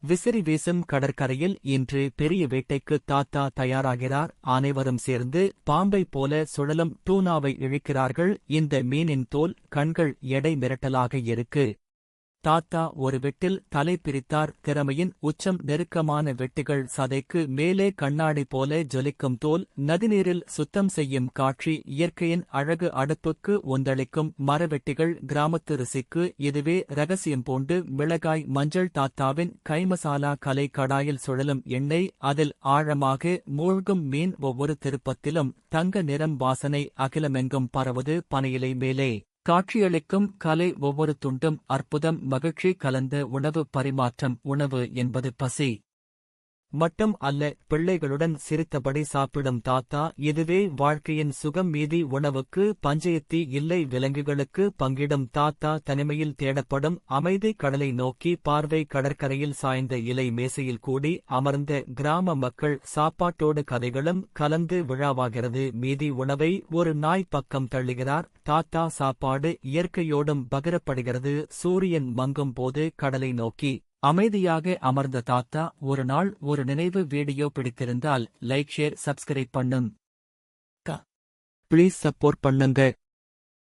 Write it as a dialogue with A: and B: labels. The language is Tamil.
A: விசிறி வீசும் கடற்கரையில் இன்று பெரிய வேட்டைக்கு தாத்தா தயாராகிறார். அனைவரும் சேர்ந்து பாம்பை போல சுழலும் டூனாவை இழுக்கிறார்கள். இந்த மீனின் தோல் கண்கள் எடை மிரட்டலாக இருக்கு. தாத்தா ஒரு வெட்டில் தலை பிரித்தார். திறமையின் உச்சம் நெருக்கமான வெட்டிகள் சதைக்கு மேலே கண்ணாடி போல ஜொலிக்கும் தோல். நதிநீரில் சுத்தம் செய்யும் காட்சி இயற்கையின் அழகு அடுப்புக்கு ஒந்தளிக்கும் மரவெட்டிகள். கிராமத்து ருசிக்கு இதுவே ரகசியம் பூண்டு மிளகாய். மஞ்சள் தாத்தாவின் கைமசாலா கலை கடாயில் சுழலும் எண்ணெய். அதில் ஆழமாக மூழ்கும் மீன் ஒவ்வொரு திருப்பத்திலும் தங்க நிறம் வாசனை அகிலமெங்கும் பரவது பனையிலை மேலே. காட்சியளிக்கும் கலை ஒவ்வொரு துண்டும் அற்புதம் மகிழ்ச்சி கலந்த உணவு பரிமாற்றம் உணவு என்பது பசி. மட்டும் அல்ல பிள்ளைகளுடன் சிரித்தபடி சாப்பிடும் தாத்தா இதுவே வாழ்க்கையின் சுகம். மீதி உணவுக்கு பஞ்சயத்தி இல்லை விலங்குகளுக்கு பங்கிடும் தாத்தா தனிமையில் தேடப்படும். அமைதி கடலை நோக்கி பார்வை கடற்கரையில் சாய்ந்த இலை மேசையில் கூடி அமர்ந்த கிராம மக்கள் சாப்பாட்டோடு கதைகளும் கலந்து விழாவாகிறது. மீதி உணவை ஒரு நாய் பக்கம் தள்ளுகிறார். தாத்தா சாப்பாடு இயற்கையோடும் பகிரப்படுகிறது. சூரியன் மங்கும் போது கடலை நோக்கி அமைதியாக அமர்ந்த தாத்தா ஒரு நாள் ஒரு நினைவு வீடியோ பிடித்திருந்தால் லைக் ஷேர் சப்ஸ்கிரைப் பண்ணும். ப்ளீஸ் சப்போர்ட் பண்ணுங்க.